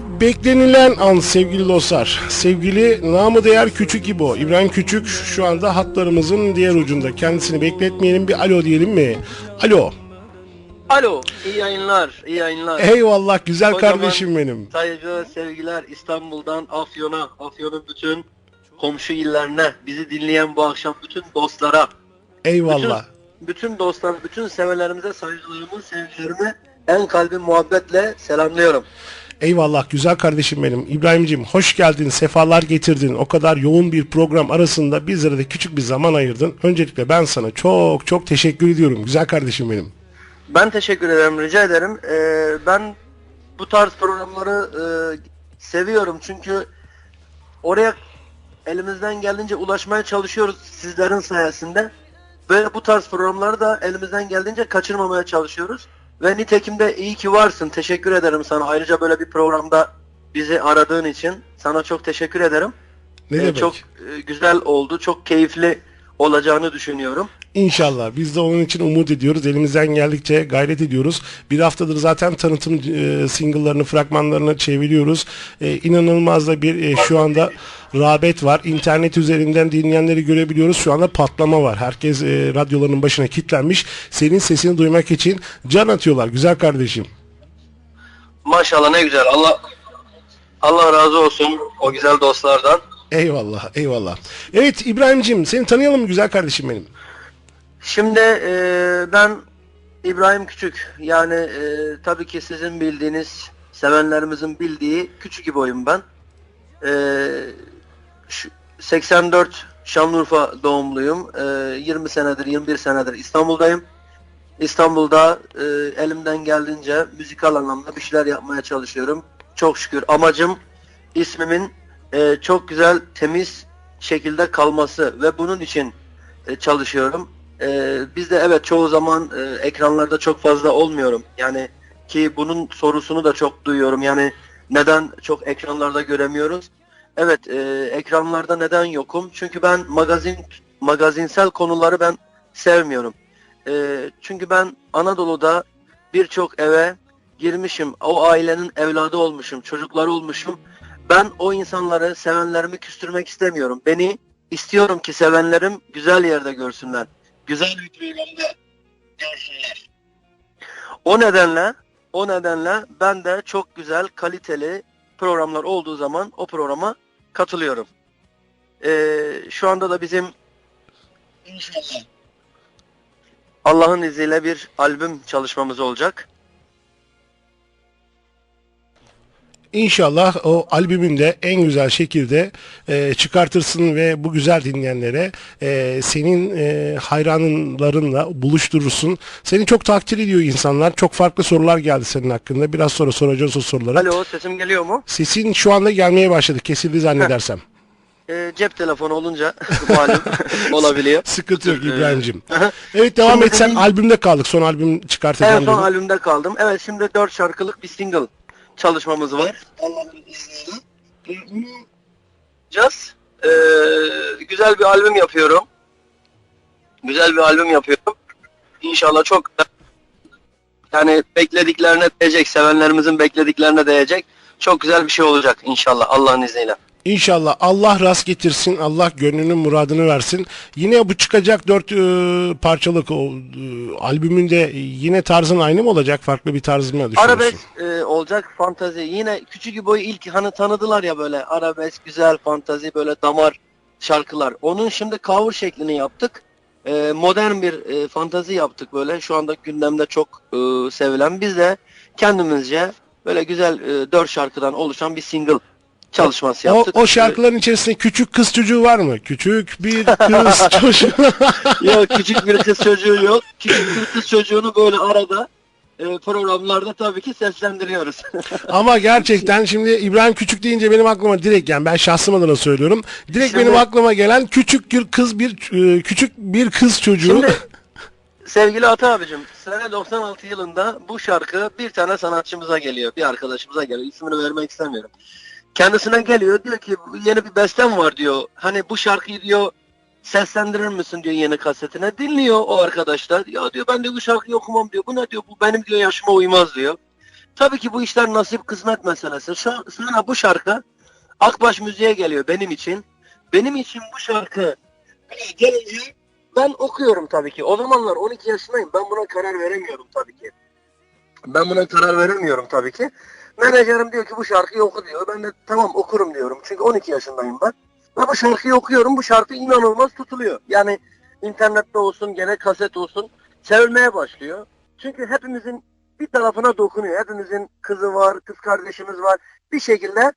Beklenilen an sevgili dostlar. Sevgili namı değer Küçük İbo. İbrahim Küçük şu anda hatlarımızın diğer ucunda. Kendisini bekletmeyelim bir alo diyelim mi? Alo. Alo, iyi yayınlar, iyi yayınlar. Eyvallah güzel Kocaman kardeşim benim. Saygı, sevgiler İstanbul'dan Afyon'a, Afyon'un bütün komşu illerine, bizi dinleyen bu akşam bütün dostlara, Eyvallah. bütün dostlar, bütün severlerimize saygılarımı, sevgilerimi en kalbi muhabbetle selamlıyorum. Eyvallah güzel kardeşim benim. İbrahim'cim hoş geldin, sefalar getirdin. O kadar yoğun bir program arasında bizlere de küçük bir zaman ayırdın. Öncelikle ben sana çok çok teşekkür ediyorum. Güzel kardeşim benim. Ben teşekkür ederim, rica ederim. Ee, ben bu tarz programları e, seviyorum çünkü oraya elimizden geldiğince ulaşmaya çalışıyoruz sizlerin sayesinde. Böyle bu tarz programları da elimizden geldiğince kaçırmamaya çalışıyoruz. Ve nitekim de iyi ki varsın. Teşekkür ederim sana. Ayrıca böyle bir programda bizi aradığın için sana çok teşekkür ederim. Ne Ee, demek? çok e, güzel oldu. Çok keyifli olacağını düşünüyorum. İnşallah. Biz de onun için umut ediyoruz. Elimizden geldikçe gayret ediyoruz. Bir haftadır zaten tanıtım e, single'larını, fragmanlarını çeviriyoruz. E, inanılmaz da bir e, şu anda rağbet var. İnternet üzerinden dinleyenleri görebiliyoruz. Şu anda patlama var. Herkes e, radyolarının başına kilitlenmiş. Senin sesini duymak için can atıyorlar. Güzel kardeşim. Maşallah ne güzel. Allah Allah razı olsun o güzel dostlardan. Eyvallah, eyvallah. Evet İbrahim'cim seni tanıyalım mı güzel kardeşim benim? Şimdi e, ben İbrahim Küçük. Yani e, tabii ki sizin bildiğiniz, sevenlerimizin bildiği Küçük İbo'yum ben. E, şu- 84 Şanlıurfa doğumluyum. E, 20 senedir, 21 senedir İstanbul'dayım. İstanbul'da e, elimden geldiğince müzikal anlamda bir şeyler yapmaya çalışıyorum. Çok şükür amacım ismimin e, çok güzel, temiz şekilde kalması ve bunun için e, çalışıyorum. E, biz de evet çoğu zaman e, ekranlarda çok fazla olmuyorum. Yani ki bunun sorusunu da çok duyuyorum. Yani neden çok ekranlarda göremiyoruz? Evet, e, ekranlarda neden yokum? Çünkü ben magazin magazinsel konuları ben sevmiyorum. E, çünkü ben Anadolu'da birçok eve girmişim. O ailenin evladı olmuşum, çocukları olmuşum. Ben o insanları, sevenlerimi küstürmek istemiyorum. Beni istiyorum ki sevenlerim güzel yerde görsünler. Güzel bir programda görsünler. O nedenle, o nedenle ben de çok güzel, kaliteli programlar olduğu zaman o programa katılıyorum. Ee, şu anda da bizim Allah'ın izniyle bir albüm çalışmamız olacak. İnşallah o albümün de en güzel şekilde e, çıkartırsın ve bu güzel dinleyenlere e, senin e, hayranlarınla buluşturursun. Seni çok takdir ediyor insanlar. Çok farklı sorular geldi senin hakkında. Biraz sonra soracağız o soruları. Alo sesim geliyor mu? Sesin şu anda gelmeye başladı. Kesildi zannedersem. Ee, cep telefonu olunca malum olabiliyor. Sıkıntı yok İbrahim'cim. Evet devam Şimdi et sen benim- albümde kaldık. Son albüm çıkartacağım. En son albümde kaldım. Evet şimdi 4 şarkılık bir single çalışmamız var. Allah'ın izniyle. Bunu yapacağız. Ee, güzel bir albüm yapıyorum. Güzel bir albüm yapıyorum. İnşallah çok yani beklediklerine değecek, sevenlerimizin beklediklerine değecek. Çok güzel bir şey olacak inşallah Allah'ın izniyle. İnşallah Allah rast getirsin. Allah gönlünün muradını versin. Yine bu çıkacak dört e, parçalık o e, albümünde yine tarzın aynı mı olacak? Farklı bir tarz mı düşünüyorsun? Arabesk e, olacak fantazi. Yine küçük boyu ilk hani tanıdılar ya böyle arabesk, güzel fantazi böyle damar şarkılar. Onun şimdi cover şeklini yaptık. E, modern bir e, fantazi yaptık böyle. Şu anda gündemde çok e, sevilen. Biz de kendimizce böyle güzel e, dört şarkıdan oluşan bir single çalışması O, yaptık. o şarkıların içerisinde küçük kız çocuğu var mı? Küçük bir kız çocuğu. Yok küçük bir kız çocuğu yok. Küçük bir kız çocuğunu böyle arada e, programlarda tabii ki seslendiriyoruz. Ama gerçekten şimdi İbrahim Küçük deyince benim aklıma direkt yani ben şahsım adına söylüyorum. Direkt Şimdi- benim aklıma gelen küçük bir kız bir e, küçük bir kız çocuğu. Şimdi sevgili Ata abicim sene 96 yılında bu şarkı bir tane sanatçımıza geliyor. Bir arkadaşımıza geliyor. İsmini vermek istemiyorum. Kendisine geliyor diyor ki yeni bir bestem var diyor. Hani bu şarkıyı diyor seslendirir misin diyor yeni kasetine. Dinliyor o arkadaşlar. Ya diyor ben de bu şarkıyı okumam diyor. Bu ne diyor bu benim diyor yaşıma uymaz diyor. tabii ki bu işler nasip kısmet meselesi. Sonra bu şarkı Akbaş Müziğe geliyor benim için. Benim için bu şarkı gelince ben okuyorum tabii ki. O zamanlar 12 yaşındayım. Ben buna karar veremiyorum tabii ki. Ben buna karar veremiyorum tabii ki. Menajerim diyor ki bu şarkıyı oku diyor. Ben de tamam okurum diyorum. Çünkü 12 yaşındayım ben. Ve bu şarkıyı okuyorum. Bu şarkı inanılmaz tutuluyor. Yani internette olsun, gene kaset olsun sevilmeye başlıyor. Çünkü hepimizin bir tarafına dokunuyor. Hepimizin kızı var, kız kardeşimiz var. Bir şekilde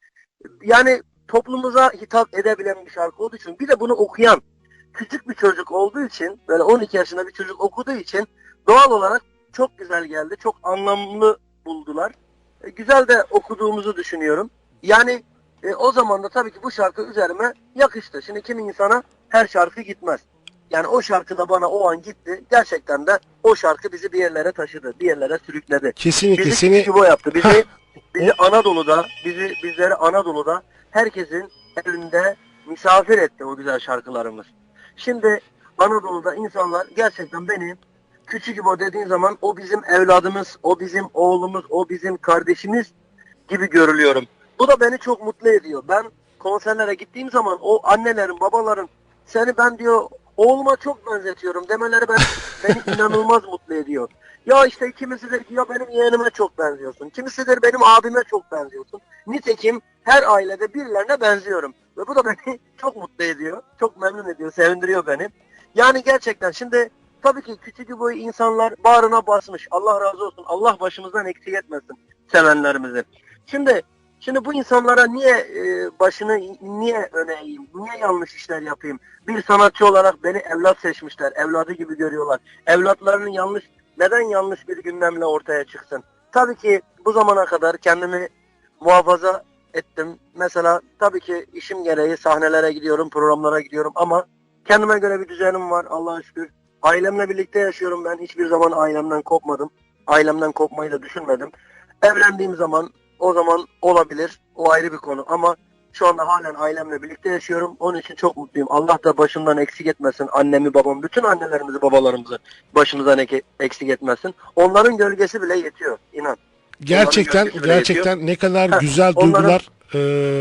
yani toplumumuza hitap edebilen bir şarkı olduğu için bir de bunu okuyan küçük bir çocuk olduğu için böyle 12 yaşında bir çocuk okuduğu için doğal olarak çok güzel geldi. Çok anlamlı buldular. E, güzel de okuduğumuzu düşünüyorum. Yani e, o zaman da tabii ki bu şarkı üzerime yakıştı. Şimdi kimi insana her şarkı gitmez. Yani o şarkı da bana o an gitti. Gerçekten de o şarkı bizi bir yerlere taşıdı. Bir yerlere sürükledi. Kesinlikle Bizi seni Seni... yaptı. Bizi, bizi Anadolu'da, bizi bizleri Anadolu'da herkesin elinde misafir etti o güzel şarkılarımız. Şimdi Anadolu'da insanlar gerçekten beni küçük İbo dediğin zaman o bizim evladımız, o bizim oğlumuz, o bizim kardeşimiz gibi görülüyorum. Bu da beni çok mutlu ediyor. Ben konserlere gittiğim zaman o annelerin, babaların seni ben diyor oğluma çok benzetiyorum demeleri ben, beni inanılmaz mutlu ediyor. Ya işte kimisidir ki ya benim yeğenime çok benziyorsun. Kimisidir benim abime çok benziyorsun. Nitekim her ailede birilerine benziyorum. Ve bu da beni çok mutlu ediyor. Çok memnun ediyor, sevindiriyor beni. Yani gerçekten şimdi tabii ki küçük boyu insanlar bağrına basmış. Allah razı olsun. Allah başımızdan eksik etmesin sevenlerimizi. Şimdi Şimdi bu insanlara niye e, başını niye öne? Niye yanlış işler yapayım? Bir sanatçı olarak beni evlat seçmişler. Evladı gibi görüyorlar. Evlatlarının yanlış neden yanlış bir gündemle ortaya çıksın? Tabii ki bu zamana kadar kendimi muhafaza ettim. Mesela tabii ki işim gereği sahnelere gidiyorum, programlara gidiyorum ama kendime göre bir düzenim var Allah'a şükür. Ailemle birlikte yaşıyorum ben. Hiçbir zaman ailemden kopmadım. Ailemden kopmayı da düşünmedim. Evlendiğim zaman o zaman olabilir. O ayrı bir konu ama şu anda halen ailemle birlikte yaşıyorum. Onun için çok mutluyum. Allah da başımdan eksik etmesin. Annemi, babamı, bütün annelerimizi, babalarımızı başımızdan eksik etmesin. Onların gölgesi bile yetiyor. inan. gerçekten bile gerçekten ne kadar Heh, güzel onların- e,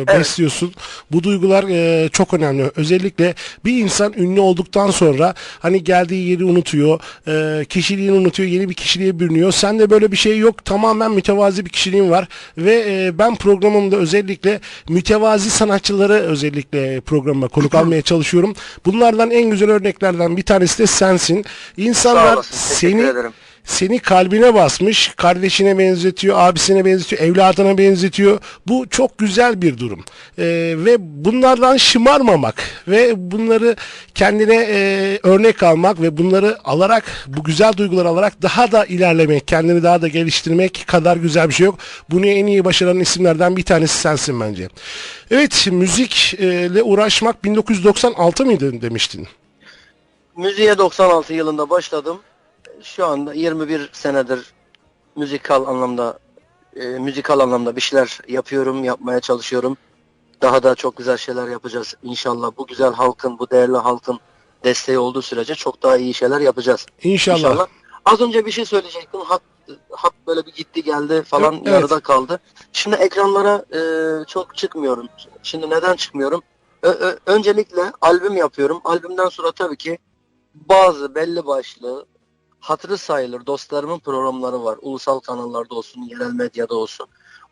besliyorsun. Bu duygular e, çok önemli. Özellikle bir insan ünlü olduktan sonra hani geldiği yeri unutuyor, e, kişiliğini unutuyor, yeni bir kişiliğe bürünüyor. Sende böyle bir şey yok. Tamamen mütevazi bir kişiliğin var ve e, ben programımda özellikle mütevazi sanatçıları özellikle programa konuk almaya çalışıyorum. Bunlardan en güzel örneklerden bir tanesi de sensin. İnsanlar seni ederim. Seni kalbine basmış, kardeşine benzetiyor, abisine benzetiyor, evladına benzetiyor. Bu çok güzel bir durum. Ee, ve bunlardan şımarmamak ve bunları kendine e, örnek almak ve bunları alarak, bu güzel duyguları alarak daha da ilerlemek, kendini daha da geliştirmek kadar güzel bir şey yok. Bunu en iyi başaran isimlerden bir tanesi sensin bence. Evet, müzikle uğraşmak 1996 mıydı demiştin? Müziğe 96 yılında başladım. Şu anda 21 senedir müzikal anlamda e, müzikal anlamda bir şeyler yapıyorum, yapmaya çalışıyorum. Daha da çok güzel şeyler yapacağız inşallah. Bu güzel halkın, bu değerli halkın desteği olduğu sürece çok daha iyi şeyler yapacağız. İnşallah. İnşallah. Az önce bir şey söyleyecektim. Hat, hat böyle bir gitti geldi falan Evet. yarıda kaldı. Şimdi ekranlara e, çok çıkmıyorum. Şimdi neden çıkmıyorum? Ö- ö- öncelikle albüm yapıyorum. Albümden sonra tabii ki bazı belli başlı hatırı sayılır dostlarımın programları var. Ulusal kanallarda olsun, yerel medyada olsun.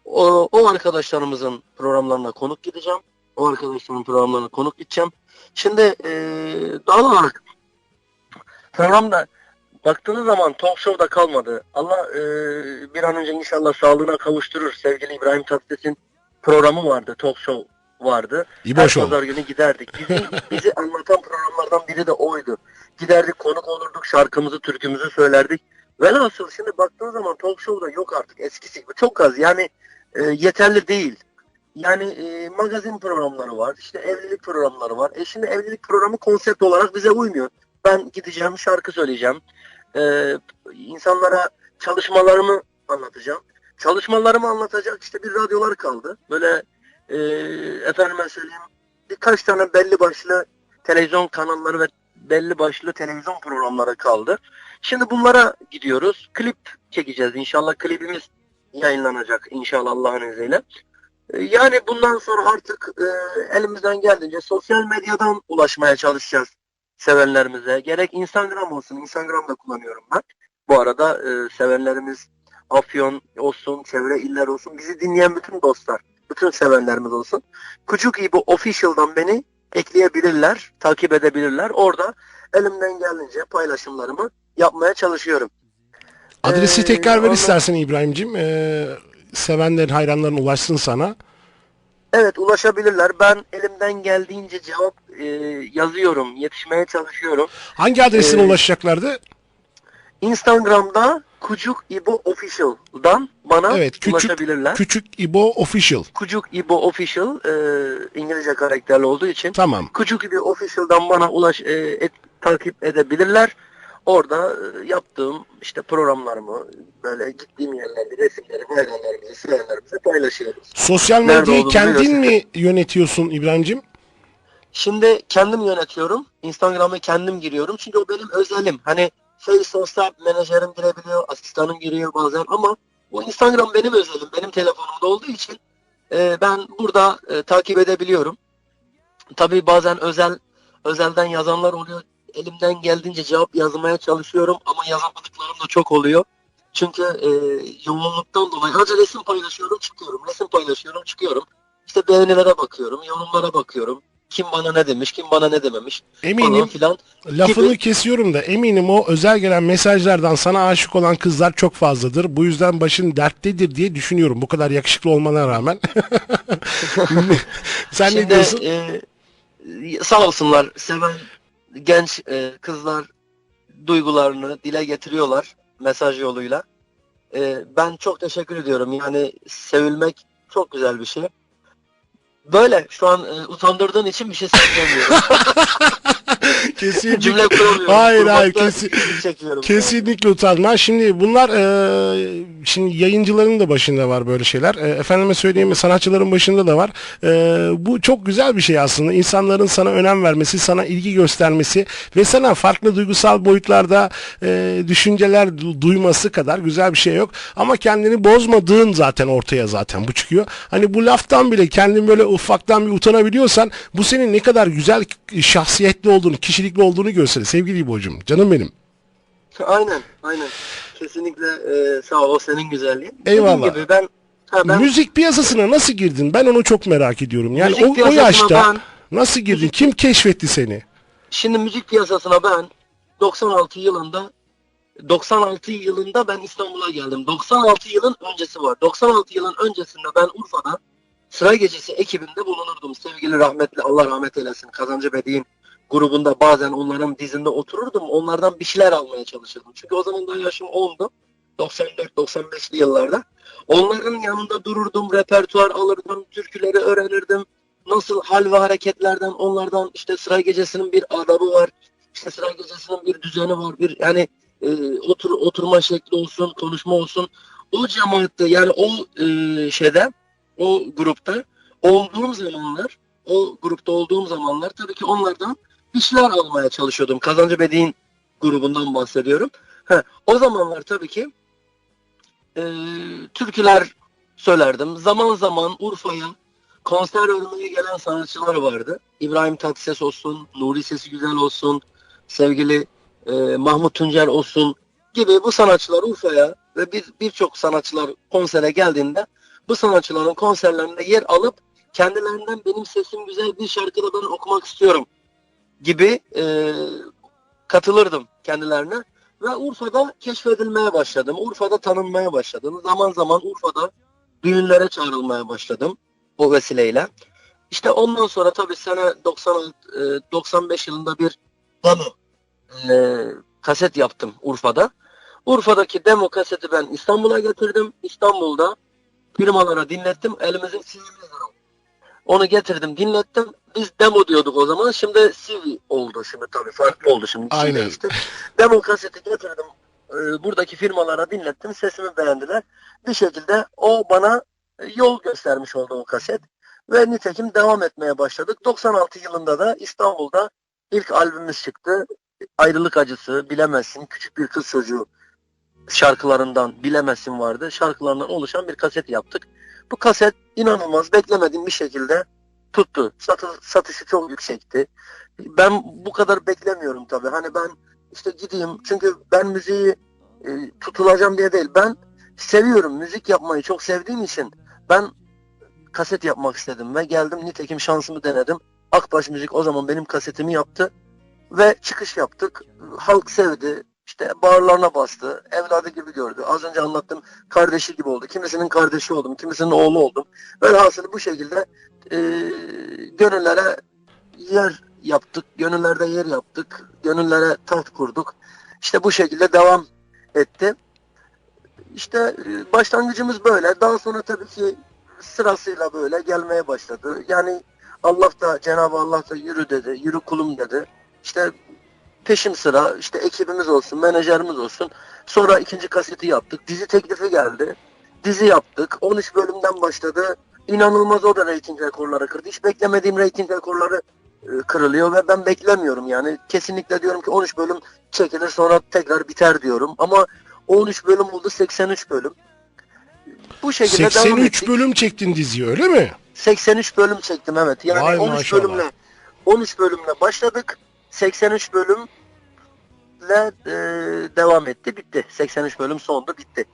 O, o arkadaşlarımızın programlarına konuk gideceğim. O arkadaşlarımın programlarına konuk gideceğim. Şimdi e, doğal olarak programda baktığınız zaman talk show'da kalmadı. Allah e, bir an önce inşallah sağlığına kavuşturur. Sevgili İbrahim Tatlıses'in programı vardı. Talk show vardı. İbo Her pazar günü giderdik. Bizi, bizi anlatan programlardan biri de oydu. Giderdik konuk olurduk şarkımızı türkümüzü söylerdik. Velhasıl şimdi baktığın zaman talk show'da yok artık eskisi gibi. Çok az yani e, yeterli değil. Yani e, magazin programları var. işte evlilik programları var. E şimdi evlilik programı konsept olarak bize uymuyor. Ben gideceğim şarkı söyleyeceğim. E, insanlara çalışmalarımı anlatacağım. Çalışmalarımı anlatacak işte bir radyolar kaldı. Böyle e, efendime söyleyeyim birkaç tane belli başlı televizyon kanalları ve belli başlı televizyon programları kaldı. Şimdi bunlara gidiyoruz. Klip çekeceğiz. İnşallah klibimiz yayınlanacak inşallah Allah'ın izniyle. E, Yani bundan sonra artık e, elimizden geldiğince sosyal medyadan ulaşmaya çalışacağız sevenlerimize. Gerek Instagram olsun, Instagram'da kullanıyorum ben. Bu arada e, sevenlerimiz Afyon olsun, çevre iller olsun, bizi dinleyen bütün dostlar, bütün sevenlerimiz olsun. Kucuk İbo Official'dan beni ekleyebilirler, takip edebilirler. Orada elimden geldiğince paylaşımlarımı yapmaya çalışıyorum. Adresi Ee, tekrar ver onu- istersen İbrahim'cim. Ee, sevenlerin, hayranların ulaşsın sana. Evet ulaşabilirler. Ben elimden geldiğince cevap e, yazıyorum, yetişmeye çalışıyorum. Hangi adresine Ee, ulaşacaklardı? Instagram'da Kucuk İbo Official'dan bana Evet, küçük ulaşabilirler. Küçük İbo Official. Kucuk İbo Official e, İngilizce karakterli olduğu için Tamam. Kucuk İbo Official'dan bana ulaş e, et- takip edebilirler. Orada e, yaptığım işte programlarımı böyle gittiğim yerlerde resimleri, hayranlarımızı, sevenlerimize paylaşıyoruz. Sosyal medyayı kendin biliyorsun. mi yönetiyorsun İbrahim'cim? Şimdi kendim yönetiyorum. Instagram'a kendim giriyorum. Çünkü o benim özelim. Hani Face Sosyal menajerim girebiliyor, asistanım giriyor bazen ama bu Instagram benim özelim. Benim telefonumda olduğu için e, ben burada e, takip edebiliyorum. Tabii bazen özel özelden yazanlar oluyor. Elimden geldiğince cevap yazmaya çalışıyorum ama yazamadıklarım da çok oluyor. Çünkü e, yoğunluktan dolayı önce resim paylaşıyorum çıkıyorum. Resim paylaşıyorum çıkıyorum. İşte beğenilere bakıyorum, yorumlara bakıyorum. Kim bana ne demiş, kim bana ne dememiş falan Eminim filan. lafını gibi. kesiyorum da eminim o özel gelen mesajlardan sana aşık olan kızlar çok fazladır. Bu yüzden başın derttedir diye düşünüyorum. Bu kadar yakışıklı olmana rağmen. Sen ne Şimdi diyorsun? e, sağ olsunlar seven genç e, kızlar duygularını dile getiriyorlar mesaj yoluyla. E, ben çok teşekkür ediyorum. Yani sevilmek çok güzel bir şey. Böyle şu an e, utandırdığın için bir şey söyleyemiyorum. Kesinlikle. Cümle kuramıyorum. Hayır, hayır, kesin-. Kesinlikle utanma. Şimdi bunlar e, şimdi yayıncıların da başında var böyle şeyler. E, efendime söyleyeyim sanatçıların başında da var. E, bu çok güzel bir şey aslında. İnsanların sana önem vermesi, sana ilgi göstermesi ve sana farklı duygusal boyutlarda e, düşünceler du- duyması kadar güzel bir şey yok. Ama kendini bozmadığın zaten ortaya zaten bu çıkıyor. Hani bu laftan bile kendin böyle ufaktan bir utanabiliyorsan bu senin ne kadar güzel şahsiyetli olduğunu, kişilikli olduğunu gösterir sevgili İbo'cum. Canım benim. Aynen, aynen. Kesinlikle e, sağ ol o senin güzelliğin. Eyvallah. Dediğim gibi ben, ha, ben Müzik piyasasına nasıl girdin? Ben onu çok merak ediyorum. Yani Müzik o, o yaşta ben- nasıl girdin? Kim keşfetti seni? Şimdi müzik piyasasına ben 96 yılında 96 yılında ben İstanbul'a geldim. 96 yılın öncesi var. 96 yılın öncesinde ben Urfa'da Sıra Gecesi ekibinde bulunurdum. Sevgili rahmetli Allah rahmet eylesin Kazancı Bedi'nin grubunda bazen onların dizinde otururdum. Onlardan bir şeyler almaya çalışırdım. Çünkü o zaman da yaşım 10'du. 94-95'li yıllarda. Onların yanında dururdum, repertuar alırdım, türküleri öğrenirdim. Nasıl hal ve hareketlerden onlardan işte sıra gecesinin bir adabı var. İşte sıra gecesinin bir düzeni var. Bir yani e, otur oturma şekli olsun, konuşma olsun. O cemaatte yani o e, şeyde o grupta olduğum zamanlar o grupta olduğum zamanlar tabii ki onlardan bir almaya çalışıyordum. Kazancı Bedi'nin grubundan bahsediyorum. Ha, o zamanlar tabii ki e, türküler söylerdim. Zaman zaman Urfa'ya konser vermeye gelen sanatçılar vardı. İbrahim Tatlıses olsun, Nuri Sesi Güzel olsun, sevgili e, Mahmut Tuncer olsun gibi bu sanatçılar Urfa'ya ve bir birçok sanatçılar konsere geldiğinde bu sanatçıların konserlerinde yer alıp kendilerinden benim sesim güzel bir şarkıda ben okumak istiyorum gibi e, katılırdım kendilerine ve Urfa'da keşfedilmeye başladım. Urfa'da tanınmaya başladım. Zaman zaman Urfa'da düğünlere çağrılmaya başladım o vesileyle. İşte ondan sonra tabii sene 96, e, 95 yılında bir demo e, kaset yaptım Urfa'da. Urfa'daki demo kaseti ben İstanbul'a getirdim. İstanbul'da firmalara dinlettim. Elimizin var. Onu getirdim, dinlettim. Biz demo diyorduk o zaman. Şimdi CV oldu şimdi tabii. Farklı oldu şimdi. Aynen. değişti. Demo kaseti getirdim. e, buradaki firmalara dinlettim. Sesimi beğendiler. Bir şekilde o bana e, yol göstermiş oldu o kaset. Ve nitekim devam etmeye başladık. 96 yılında da İstanbul'da ilk albümümüz çıktı. Ayrılık acısı, bilemezsin, küçük bir kız çocuğu şarkılarından Bilemezsin vardı. Şarkılarından oluşan bir kaset yaptık. Bu kaset inanılmaz beklemediğim bir şekilde tuttu. Satı, satışı çok yüksekti. Ben bu kadar beklemiyorum tabii. Hani ben işte gideyim çünkü ben müziği e, tutulacağım diye değil. Ben seviyorum. Müzik yapmayı çok sevdiğim için ben kaset yapmak istedim ve geldim. Nitekim şansımı denedim. Akbaş Müzik o zaman benim kasetimi yaptı ve çıkış yaptık. Halk sevdi. İşte bağırlarına bastı. Evladı gibi gördü. Az önce anlattım. Kardeşi gibi oldu. Kimisinin kardeşi oldum. Kimisinin oğlu oldum. Velhasıl bu şekilde e, gönüllere yer yaptık. Gönüllerde yer yaptık. Gönüllere taht kurduk. İşte bu şekilde devam etti. İşte e, başlangıcımız böyle. Daha sonra tabii ki sırasıyla böyle gelmeye başladı. Yani Allah da Cenab-ı Allah da yürü dedi. Yürü kulum dedi. İşte peşim sıra işte ekibimiz olsun, menajerimiz olsun. Sonra ikinci kaseti yaptık. Dizi teklifi geldi. Dizi yaptık. 13 bölümden başladı. İnanılmaz o da reyting rekorları kırdı. Hiç beklemediğim reyting rekorları e, kırılıyor ve ben beklemiyorum yani. Kesinlikle diyorum ki 13 bölüm çekilir sonra tekrar biter diyorum. Ama o 13 bölüm oldu 83 bölüm. Bu şekilde devam 83 ettik. bölüm çektin diziyi öyle mi? 83 bölüm çektim evet. Yani Vay 13 maşallah. bölümle 13 bölümle başladık. 83 bölümle e, devam etti. Bitti. 83 bölüm sonunda bitti.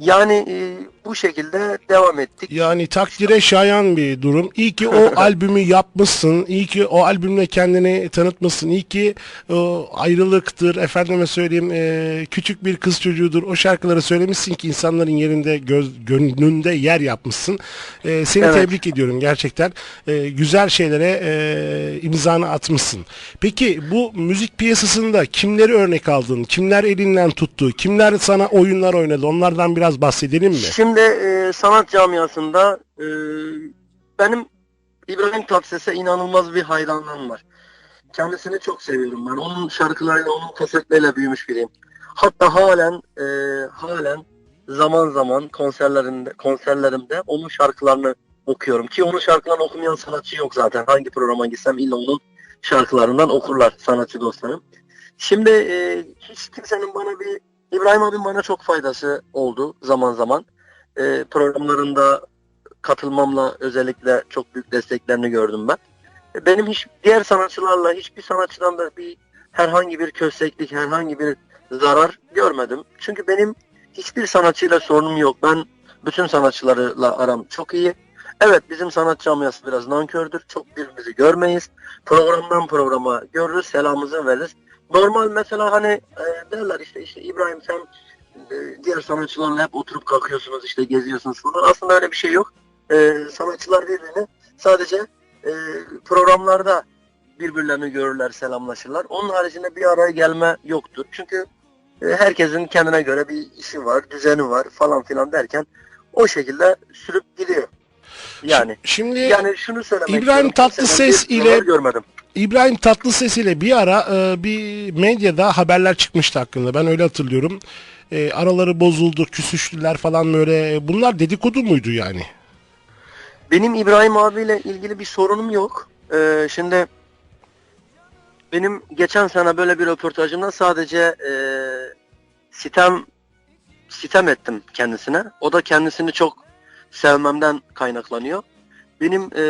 Yani e, bu şekilde devam ettik. Yani takdire şayan bir durum. İyi ki o albümü yapmışsın. İyi ki o albümle kendini tanıtmışsın. İyi ki o ayrılıktır, efendime söyleyeyim e, küçük bir kız çocuğudur. O şarkıları söylemişsin ki insanların yerinde göz, gönlünde yer yapmışsın. E, seni Evet. tebrik ediyorum gerçekten. E, güzel şeylere e, imzanı atmışsın. Peki bu müzik piyasasında kimleri örnek aldın? Kimler elinden tuttu? Kimler sana oyunlar oynadı? Onlardan biraz bahsedelim mi? Şimdi e, sanat camiasında e, benim İbrahim Tatlıses'e inanılmaz bir hayranlığım var. Kendisini çok seviyorum ben. Onun şarkılarıyla, onun kasetleriyle büyümüş biriyim. Hatta halen e, halen zaman zaman konserlerinde konserlerimde onun şarkılarını okuyorum ki onun şarkılarını okumayan sanatçı yok zaten. Hangi programa gitsem illa onun şarkılarından okurlar sanatçı dostlarım. Şimdi e, hiç kimsenin bana bir İbrahim abim bana çok faydası oldu zaman zaman. E, programlarında katılmamla özellikle çok büyük desteklerini gördüm ben. E, Benim hiç diğer sanatçılarla hiçbir sanatçıdan da bir herhangi bir kösteklik, herhangi bir zarar görmedim. Çünkü benim hiçbir sanatçıyla sorunum yok. Ben bütün sanatçılarla aram çok iyi. Evet bizim sanat camiası biraz nankördür. Çok birbirimizi görmeyiz. Programdan programa görürüz, selamımızı veririz. Normal mesela hani e, derler işte işte İbrahim sen e, diğer sanatçılarla hep oturup kalkıyorsunuz işte geziyorsunuz falan. Aslında öyle bir şey yok. E, sanatçılar birbirini sadece e, programlarda birbirlerini görürler, selamlaşırlar. Onun haricinde bir araya gelme yoktur. Çünkü e, herkesin kendine göre bir işi var, düzeni var falan filan derken o şekilde sürüp gidiyor. Yani Şimdi yani şunu söylemek İbrahim Tatlıses ile- görmedim. İbrahim Tatlıses ile bir ara e, bir medyada haberler çıkmıştı hakkında. Ben öyle hatırlıyorum. E, araları bozuldu, küsüştüler falan böyle. Bunlar dedikodu muydu yani? Benim İbrahim abiyle ilgili bir sorunum yok. Ee, şimdi benim geçen sene böyle bir röportajımda sadece e, sitem sitem ettim kendisine. O da kendisini çok sevmemden kaynaklanıyor. Benim e,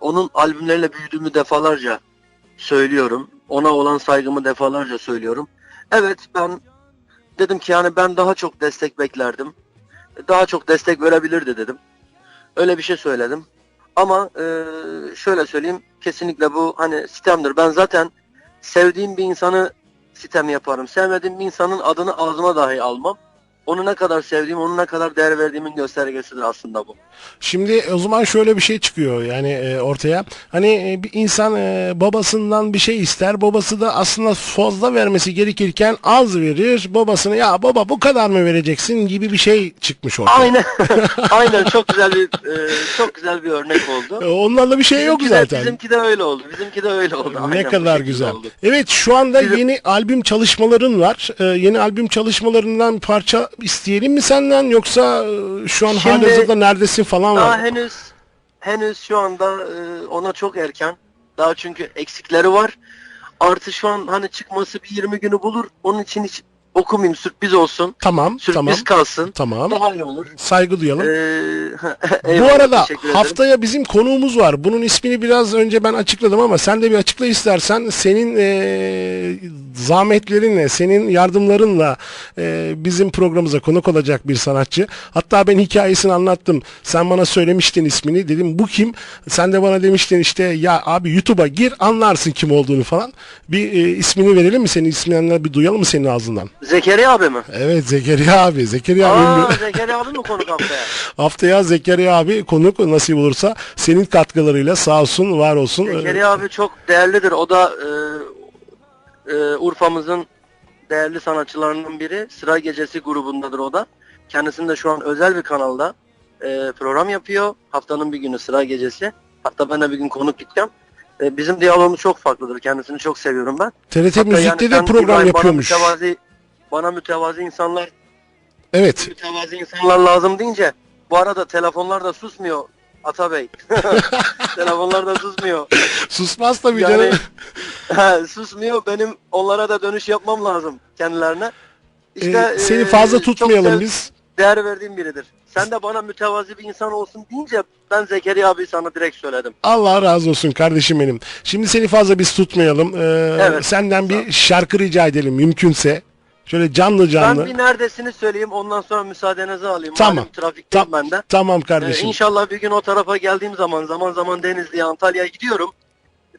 onun albümleriyle büyüdüğümü defalarca söylüyorum. Ona olan saygımı defalarca söylüyorum. Evet ben dedim ki yani ben daha çok destek beklerdim. Daha çok destek verebilirdi dedim. Öyle bir şey söyledim. Ama e, şöyle söyleyeyim kesinlikle bu hani sitemdir. Ben zaten sevdiğim bir insanı sitem yaparım. Sevmediğim bir insanın adını ağzıma dahi almam. Onu ne kadar sevdiğim, onu ne kadar değer verdiğimin göstergesidir aslında bu. Şimdi o zaman şöyle bir şey çıkıyor yani e, ortaya. Hani e, bir insan e, babasından bir şey ister. Babası da aslında fazla vermesi gerekirken az verir. Babasına ya baba bu kadar mı vereceksin gibi bir şey çıkmış ortaya. Aynen. Aynen çok güzel bir e, çok güzel bir örnek oldu. E, Onlarla bir şey yok Bizimki de- zaten. Bizimki de öyle oldu. Bizimki de öyle oldu. Ne Aynen bu kadar şekilde güzel. oldu. Evet şu anda Bizim- yeni albüm çalışmaların var. Ee, yeni albüm çalışmalarından parça isteyelim mi senden yoksa e, şu an Şimdi- halihazırda neredesin falan Daha var. henüz henüz şu anda e, ona çok erken. Daha çünkü eksikleri var. Artı şu an hani çıkması bir 20 günü bulur. Onun için hiç okumayayım sürpriz olsun. Tamam, Sürpriz tamam. kalsın. Tamam. Daha iyi olur. Saygı duyalım. Ee, Bu eyvallah, arada teşekkür ederim. haftaya bizim konuğumuz var. Bunun ismini biraz önce ben açıkladım ama sen de bir açıkla istersen. Senin eee, zahmetlerinle, senin yardımlarınla eee, bizim programımıza konuk olacak bir sanatçı. Hatta ben hikayesini anlattım. Sen bana söylemiştin ismini. Dedim bu kim? Sen de bana demiştin işte ya abi YouTube'a gir anlarsın kim olduğunu falan. Bir eee, ismini verelim mi? Senin ismini bir duyalım mı senin ağzından? Zekeriya abi mi? Evet Zekeriya abi. Zekeriya Aa, ünlü. Zekeriya abi mi konuk haftaya? Haftaya Zekeriya abi konuk nasip olursa senin katkılarıyla sağ olsun var olsun. Zekeriya abi çok değerlidir. O da e, e, Urfa'mızın değerli sanatçılarından biri. Sıra Gecesi grubundadır o da. Kendisinde şu an özel bir kanalda e, program yapıyor. Haftanın bir günü Sıra Gecesi. Hatta ben de bir gün konuk gideceğim. E, bizim diyalogumuz çok farklıdır. Kendisini çok seviyorum ben. TRT Hatta Müzik'te yani de program İbrahim, yapıyormuş. Bana mütevazi, bana mütevazi insanlar Evet. mütevazi insanlar lazım deyince bu arada telefonlar da susmuyor Atabey. telefonlar da susmuyor. Susmaz tabii Yani canım. he, susmuyor. Benim onlara da dönüş yapmam lazım kendilerine. İşte Ee, seni e, fazla çok tutmayalım sev- biz. Değer verdiğim biridir. Sen de bana mütevazi bir insan olsun deyince ben Zekeriya abi sana direkt söyledim. Allah razı olsun kardeşim benim. Şimdi seni fazla biz tutmayalım. Ee, Evet. Senden bir şarkı rica edelim mümkünse. Şöyle canlı canlı. Ben bir neredesini söyleyeyim ondan sonra müsaadenizi alayım. Tamam. Malum trafikteyim Tam- ben de. Tamam Ee, kardeşim. inşallah bir gün o tarafa geldiğim zaman zaman zaman Denizli'ye Antalya'ya gidiyorum.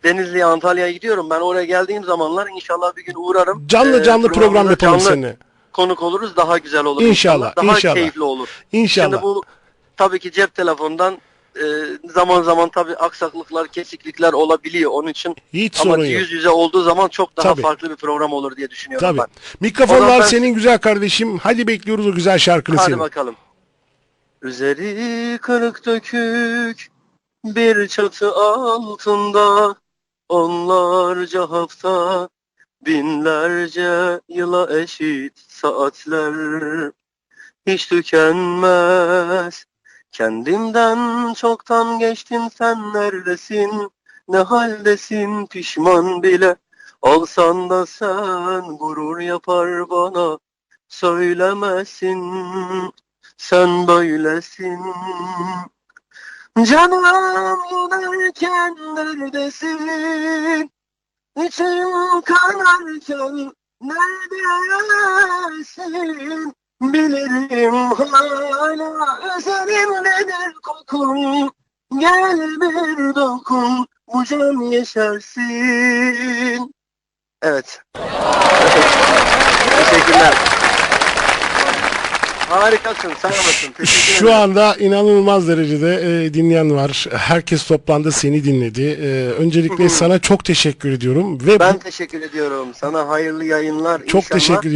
Denizli'ye Antalya'ya gidiyorum. Ben oraya geldiğim zamanlar inşallah bir gün uğrarım. Canlı Ee, canlı program programımıza yapalım canlı seninle. konuk oluruz daha güzel olur. İnşallah, Daha inşallah. keyifli olur. İnşallah. Şimdi bu tabii ki cep telefondan e, zaman zaman tabii aksaklıklar, kesiklikler olabiliyor. Onun için Hiç ama sorun yok. yüz yüze olduğu zaman çok daha Tabii. farklı bir program olur diye düşünüyorum Tabii. ben. Mikrofonlar ben- senin güzel kardeşim. Hadi bekliyoruz o güzel şarkını Hadi senin. bakalım. Üzeri kırık dökük bir çatı altında onlarca hafta binlerce yıla eşit saatler hiç tükenmez. Kendimden çoktan geçtin sen neredesin? Ne haldesin? Pişman bile olsan da sen gurur yapar bana. Söylemesin sen böylesin. Canım yanarken neredesin İçim kanarken neredesin Bilirim hala üzerimdedir kokun Gel bir dokun bu can yeşersin Evet. Teşekkürler. Harikasın, sağ olasın. Teşekkür Şu ederim. anda inanılmaz derecede e, dinleyen var. Herkes toplandı seni dinledi. E, öncelikle sana çok teşekkür ediyorum ve Ben bu- teşekkür ediyorum. Sana hayırlı yayınlar. çok inşallah. teşekkür ediyorum.